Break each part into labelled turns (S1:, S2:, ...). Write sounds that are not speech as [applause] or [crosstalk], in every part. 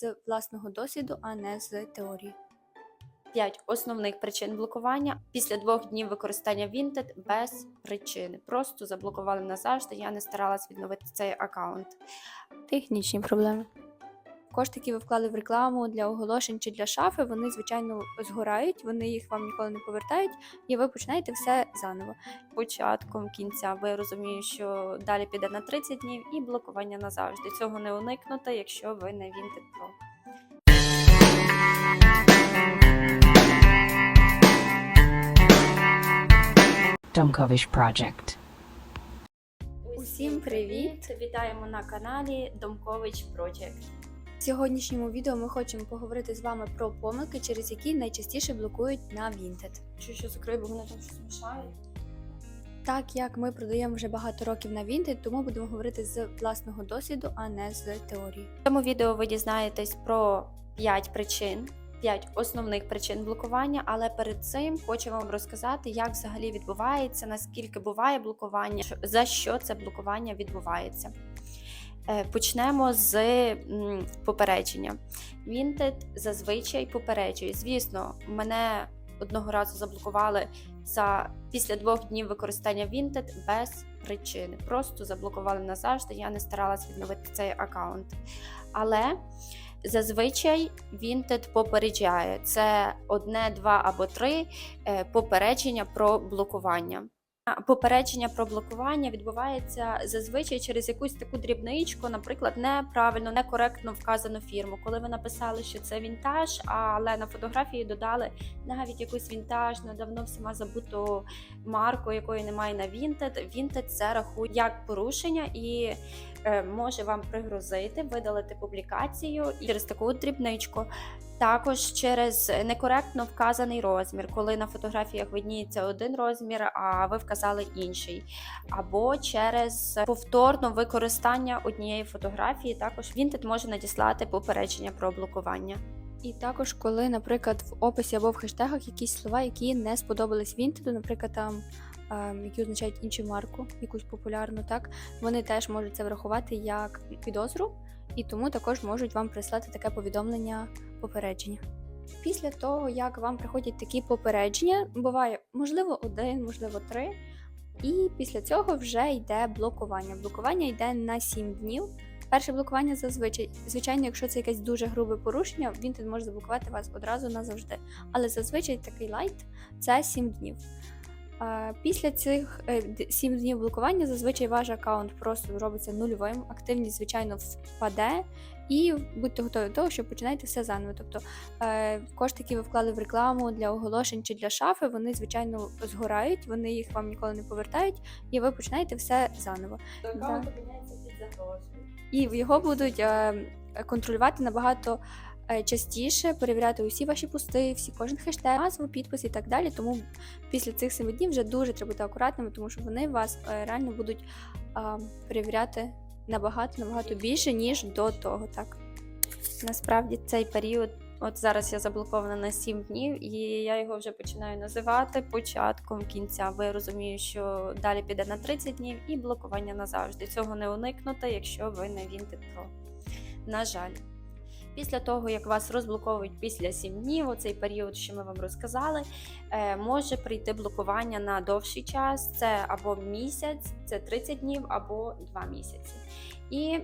S1: з власного досвіду, а не з теорії.
S2: 5 основних причин блокування після двох днів використання Vinted без причини. Просто заблокували назавжди. Я не старалась відновити цей аккаунт.
S1: Технічні проблеми. Кошти, які ви вклали в рекламу для оголошень чи для шафи, вони, звичайно, згорають, вони їх вам ніколи не повертають, і ви починаєте все заново.
S2: Початком кінця, я розумію, що далі піде на 30 днів і блокування назавжди. Цього не уникнути, якщо ви не Vinted Pro.
S3: Domkovish Project.
S1: Усім привіт!
S2: Вітаємо на каналі Домкович Project.
S1: Сьогоднішньому відео ми хочемо поговорити з вами про помилки, через які найчастіше блокують на Vinted.
S2: Що що закрию, бо мене там щось мішає.
S1: Так як ми продаємо вже багато років на Vinted, тому будемо говорити з власного досвіду, а не з теорії.
S2: В цьому відео ви дізнаєтесь про 5 причин, 5 основних причин блокування, але перед цим хочу вам розказати, як взагалі відбувається, наскільки буває блокування, за що це блокування відбувається. Е, Почнемо з попередження. Vinted зазвичай попереджує. Звісно, мене одного разу заблокували за після двох днів використання Vinted без причини. Просто заблокували назавжди. Я не старалась відновити цей аккаунт. Але зазвичай Vinted попереджає це одне, два або три е, попередження про блокування. Попередження про блокування відбувається зазвичай через якусь таку дрібничку, наприклад, неправильно, некоректно вказану фірму. Коли ви написали, що це вінтаж, але на фотографії додали навіть якусь вінтажну, давно всіма забуту марку, якої немає на Vinted. Vinted це рахує як порушення і е, може вам пригрозити, видалити публікацію через таку дрібничку. Також через некоректно вказаний розмір, коли на фотографіях видніється один розмір, а ви вказали інший, або через повторне використання однієї фотографії, також Vinted може надіслати попередження про блокування.
S1: І також, коли, наприклад, в описі або в хештегах якісь слова, які не сподобались Vinted, наприклад, там ем, які означають іншу марку, якусь популярну, так вони теж можуть це врахувати як підозру, і тому також можуть вам прислати таке повідомлення попередження. Після того, як вам приходять такі попередження, буває можливо один, можливо три. І після цього вже йде блокування. Блокування йде на 7 днів. Перше блокування зазвичай, звичайно, якщо це якесь дуже грубе порушення, він може заблокувати вас одразу назавжди. Але зазвичай такий лайт це 7 днів. Після цих 7 днів блокування зазвичай ваш аккаунт просто робиться нульовим, активність, звичайно, впаде, і будьте готові до того, що починаєте все заново. Тобто е, кошти, які ви вклали в рекламу для оголошень чи для шафи, вони, звичайно, згорають, вони їх вам ніколи не повертають, і ви починаєте все заново. аккаунт
S2: опиняється під загрозою.
S1: І його будуть е, контролювати набагато е, частіше, перевіряти усі ваші пости, всі кожен хештег, назву, підпис і так далі. Тому після цих семи днів вже дуже треба бути акуратними, тому що вони вас е, реально будуть е, перевіряти набагато набагато більше ніж до того. Так
S2: Насправді цей період, от зараз я заблокована на 7 днів, і я його вже починаю називати початком кінця, я розумію, що далі піде на 30 днів і блокування назавжди. Цього не уникнути, якщо ви не Vinted Pro. На жаль. Після того, як вас розблоковують після 7 днів, оцей період, що ми вам розказали, е, може прийти блокування на довший час. Це або місяць, це 30 днів, або 2 місяці. І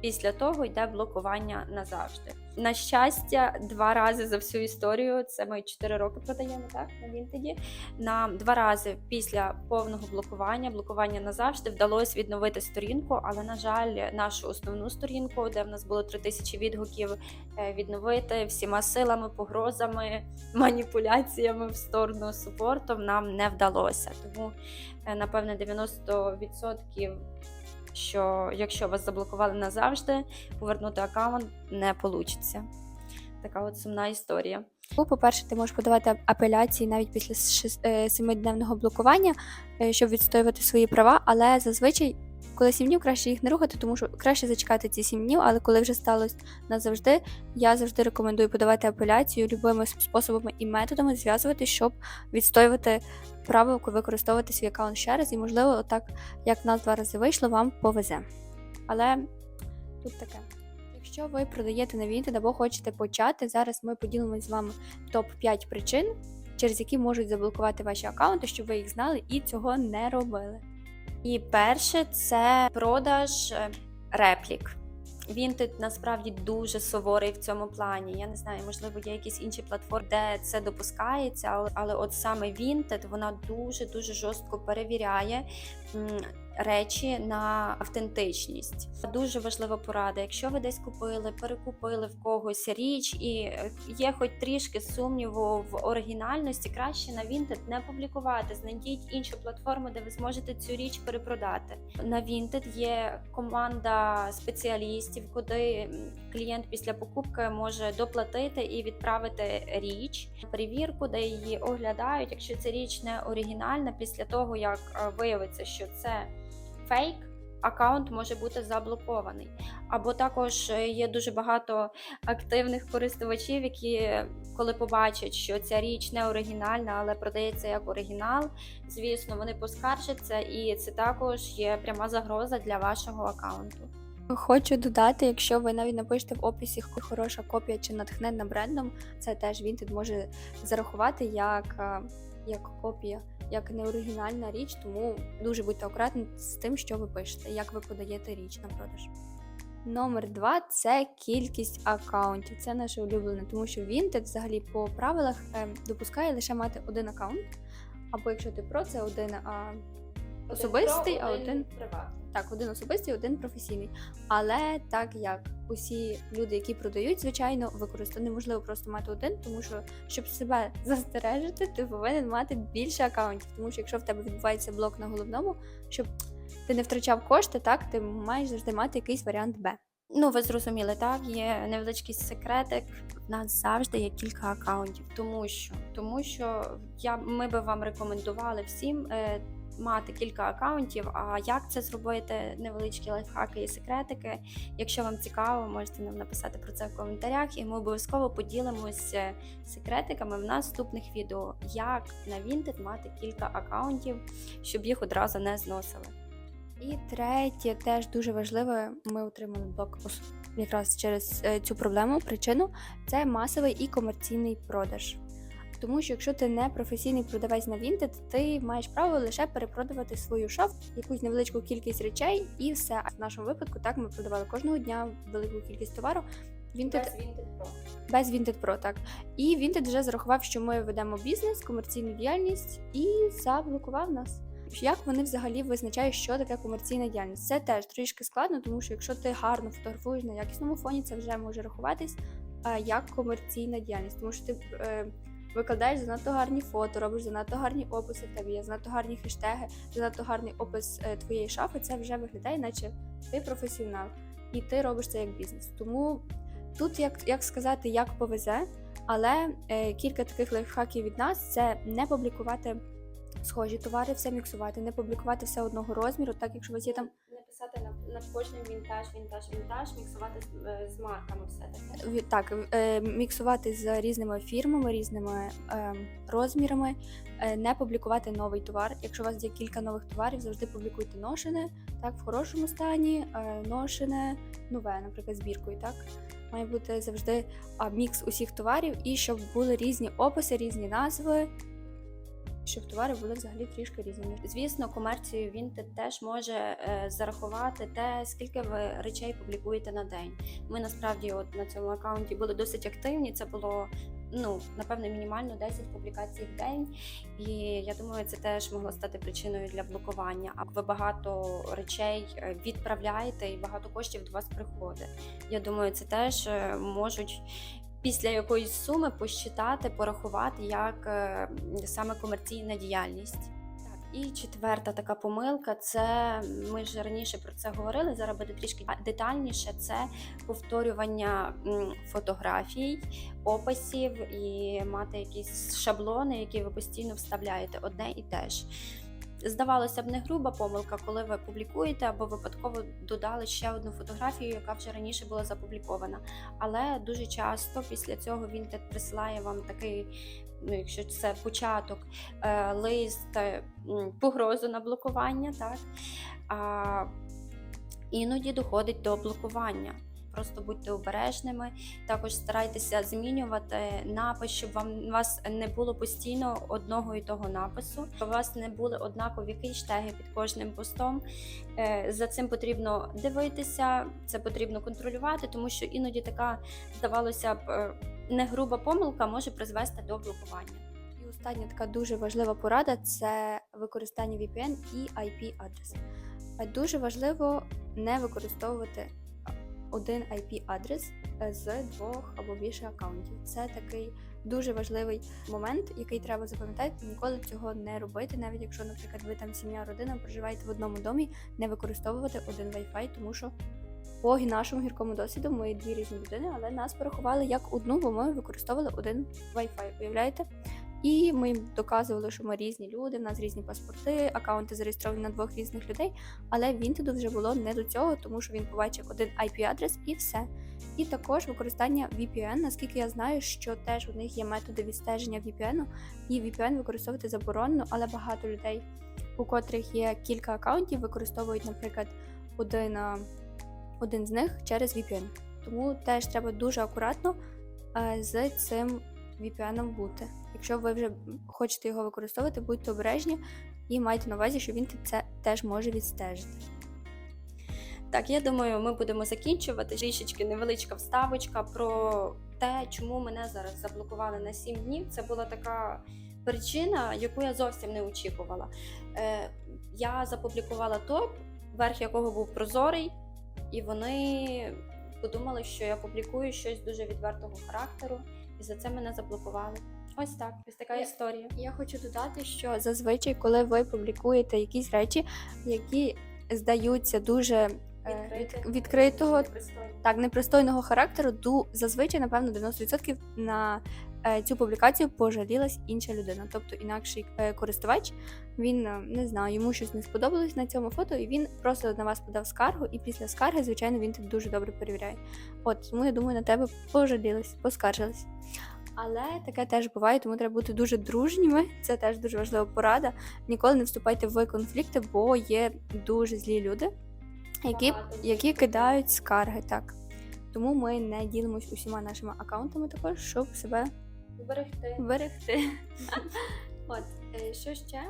S2: після того йде блокування назавжди. На щастя, два рази за всю історію, це ми 4 роки продаємо так на Вінтеді. Нам два рази після повного блокування, блокування назавжди, вдалося відновити сторінку, але, на жаль, нашу основну сторінку, де в нас було 3000 відгуків, е, відновити всіма силами, погрозами, [laughs] маніпуляціями в сторону супорту нам не вдалося. Тому, е, напевне, 90% що якщо вас заблокували назавжди, повернути аккаунт не вийде. Така от сумна історія.
S1: Ну, По-перше, ти можеш подавати апеляції навіть після шес- е, семидневного блокування, е, щоб відстоювати свої права, але зазвичай, коли 7 днів, краще їх не рухати, тому що краще зачекати ці 7 днів, але коли вже сталося назавжди, я завжди рекомендую подавати апеляцію любими способами і методами зв'язувати, щоб відстоювати право використовувати свій аккаунт ще раз, і можливо, так як в нас два рази вийшло, вам повезе. Але тут таке. Якщо ви продаєте на Vinted або хочете почати, зараз ми поділимось з вами топ 5 причин, через які можуть заблокувати ваші аккаунти, щоб ви їх знали і цього не робили.
S2: І перше це продаж реплік. реплік. тут насправді дуже суворий в цьому плані. Я не знаю, можливо, є якісь інші платформи, де це допускається, але, але от саме Vinted, вона дуже дуже жорстко перевіряє речі на автентичність. Дуже важлива порада. Якщо ви десь купили, перекупили в когось річ, і е, є хоч трішки сумніву в оригінальності, краще на Vinted не публікувати. Знайдіть іншу платформу, де ви зможете цю річ перепродати. На Vinted є команда спеціалістів, куди клієнт після покупки може доплатити і відправити річ перевірку, де її оглядають. Якщо ця річ не оригінальна, після того як е, виявиться, що це фейк. Аккаунт може бути заблокований, або також е, є дуже багато активних користувачів, які, коли побачать, що ця річ не оригінальна, але продається як оригінал, звісно, вони поскаржаться, і це також є пряма загроза для вашого аккаунту.
S1: Хочу додати, якщо ви навіть напишете в описі хороша копія чи натхненна брендом, це теж Vinted може зарахувати як, е, як копія, як неоригінальна річ, тому дуже будьте акуратні з тим, що ви пишете, як ви подаєте річ на продаж. Номер два це кількість аккаунтів. Це наше улюблене, тому що Vinted взагалі по правилах е, допускає лише мати один аккаунт. Або якщо ти про це один а, особистий, а один
S2: приватний.
S1: так, один особистий, один професійний. Але так як усі люди, які продають, звичайно, використовують неможливо просто мати один, тому що щоб себе застережити, ти повинен мати більше акаунтів. Тому що якщо в тебе відбувається блок на головному, щоб ти не втрачав кошти, так ти маєш завжди мати якийсь варіант Б.
S2: Ну, ви зрозуміли, так? Є невеличкий секретик. В нас завжди є кілька акаунтів, тому що тому що я ми би вам рекомендували всім. Е, Мати кілька акаунтів, а як це зробити? Невеличкі лайфхаки і секретики. Якщо вам цікаво, можете нам написати про це в коментарях, і ми обов'язково поділимося секретиками в наступних відео, як на Vinted мати кілька акаунтів, щоб їх одразу не зносили.
S1: І третє, теж дуже важливе, ми отримали блок якраз через е, цю проблему, причину це масовий і комерційний продаж. Тому що якщо ти не професійний продавець на Vinted, ти маєш право лише перепродавати свою шаф, якусь невеличку кількість речей, і все. А в нашому випадку так ми продавали кожного дня велику кількість товару. Vinted
S2: Vinted Pro.
S1: без Vinted Pro, так. І Vinted вже зарахував, що ми ведемо бізнес, комерційну діяльність і заблокував нас. Як вони взагалі визначають, що таке комерційна діяльність? Це теж трішки складно, тому що якщо ти гарно фотографуєш на якісному фоні, це вже може рахуватись як комерційна діяльність, тому що ти е, викладаєш занадто гарні фото, робиш занадто гарні описи, в тебе є занадто гарні хештеги, занадто гарний опис е, твоєї шафи. Це вже виглядає, наче ти професіонал, і ти робиш це як бізнес. Тому тут як, як сказати, як повезе, але е, кілька таких лайфхаків від нас це не публікувати схожі товари, все міксувати, не публікувати все одного розміру, так якщо у вас є там
S2: написати на, над кожним вінтаж, вінтаж, вінтаж, міксувати з, е, з марками все таке.
S1: так, е, міксувати з різними фірмами, різними е, розмірами, не публікувати новий товар. Якщо у вас є кілька нових товарів, завжди публікуйте ношене, так, в хорошому стані, ношене, нове, наприклад, збіркою. Так має бути завжди а, мікс усіх товарів, і щоб були різні описи, різні назви. Щоб товари були взагалі трішки різні.
S2: Звісно, комерцію Vinted теж може е, зарахувати те, скільки ви речей публікуєте на день. Ми насправді, от на цьому аккаунті були досить активні. Це було ну напевно мінімально 10 публікацій в день. І я думаю, це теж могло стати причиною для блокування. А ви багато речей е, відправляєте і багато коштів до вас приходить. Я думаю, це теж е, можуть. Після якоїсь суми посчитати, порахувати як е, саме комерційна діяльність. І четверта така помилка це ми ж раніше про це говорили. Зараз буде трішки детальніше. Це повторювання фотографій, описів і мати якісь шаблони, які ви постійно вставляєте одне і те ж. Здавалося б, не груба помилка, коли ви публікуєте або випадково додали ще одну фотографію, яка вже раніше була запублікована. Але дуже часто після цього він присилає вам такий, ну якщо це початок, е, лист, е, погрозу на блокування, так а, іноді доходить до блокування. Просто будьте обережними. Також старайтеся змінювати напис, щоб вам вас не було постійно одного і того напису. У вас не були однакові хештеги під кожним постом. Е, За цим потрібно дивитися, це потрібно контролювати, тому що іноді така, здавалося б, е, не груба помилка може призвести до блокування.
S1: І остання така дуже важлива порада це використання VPN і IP-адрес. Е, Дуже важливо не використовувати один IP-адрес е, з двох або більше аккаунтів. Це такий дуже важливий момент, який треба запам'ятати. Ніколи цього не робити, навіть якщо, наприклад, ви там сім'я, родина проживаєте в одному домі, не використовувати один Wi-Fi, тому що по нашому гіркому досвіду ми дві різні людини, але нас порахували як одну, бо ми використовували один Wi-Fi. Уявляєте? І ми їм доказували, що ми різні люди, в нас різні паспорти, аккаунти зареєстровані на двох різних людей. Але Вінтеду вже було не до цього, тому що він побачив один IP-адрес і все. І також використання VPN, наскільки я знаю, що теж у них є методи відстеження VPN, і VPN використовувати заборонено, але багато людей, у котрих є кілька аккаунтів, використовують, наприклад, один, один з них через VPN. Тому теж треба дуже акуратно е, з цим VPN бути. Якщо ви вже хочете його використовувати, будьте обережні і майте на увазі, що він це теж може відстежити.
S2: Так, я думаю, ми будемо закінчувати. Трішечки невеличка вставочка про те, чому мене зараз заблокували на 7 днів. Це була така причина, яку я зовсім не очікувала. Е, я запублікувала топ, верх якого був прозорий, і вони подумали, що я публікую щось дуже відвертого характеру, і за це мене заблокували. Ось так, ось така
S1: Я-
S2: історія.
S1: Я хочу додати, що зазвичай, коли ви публікуєте якісь речі, які здаються дуже е, від- відкритого так непристойного характеру, ду зазвичай, напевно, 90% на е, цю публікацію пожалілась інша людина. Тобто інакший е, користувач, він е, не знаю, йому щось не сподобалось на цьому фото, і він просто на вас подав скаргу, і після скарги, звичайно, він це дуже добре перевіряє. От тому я думаю, на тебе пожалілись, поскаржились. Але таке теж буває, тому треба бути дуже дружніми. Це теж дуже важлива порада. Ніколи не вступайте в конфлікти, бо є дуже злі люди, які, які кидають скарги. Так. Тому ми не ділимось усіма нашими аккаунтами також, щоб себе
S2: Берегти.
S1: берегти. [laughs] От, е, що ще?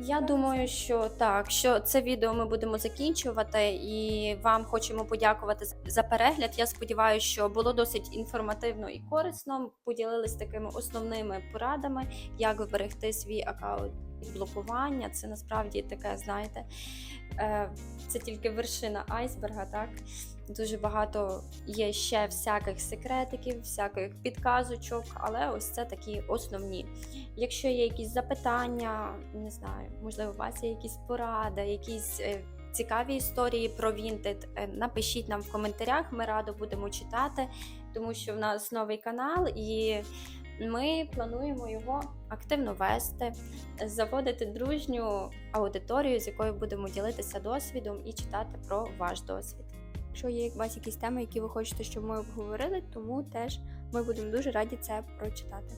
S2: Я думаю, що так, що це відео ми будемо закінчувати, і вам хочемо подякувати за перегляд. Я сподіваюся, що було досить інформативно і корисно. Поділились такими основними порадами, як вберегти свій аккаунт від блокування. Це насправді таке, знаєте, е, це тільки вершина айсберга, так. Дуже багато є ще всяких секретиків, всяких підказочок, але ось це такі основні. Якщо є якісь запитання, не знаю, можливо, у вас є якісь поради, якісь е, цікаві історії про е, напишіть нам в коментарях. Ми радо будемо читати, тому що в нас новий канал, і ми плануємо його активно вести, заводити дружню аудиторію, з якою будемо ділитися досвідом і читати про ваш досвід.
S1: Якщо є у вас якісь теми, які ви хочете, щоб ми обговорили, тому теж ми будемо дуже раді це прочитати.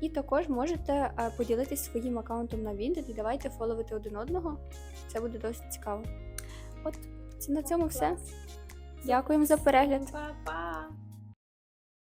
S1: І також можете е, поділитись своїм аккаунтом на Vinted і давайте фоловити один одного. Це буде досить цікаво. От це на цьому все. Дякуємо за перегляд.
S2: Па-па!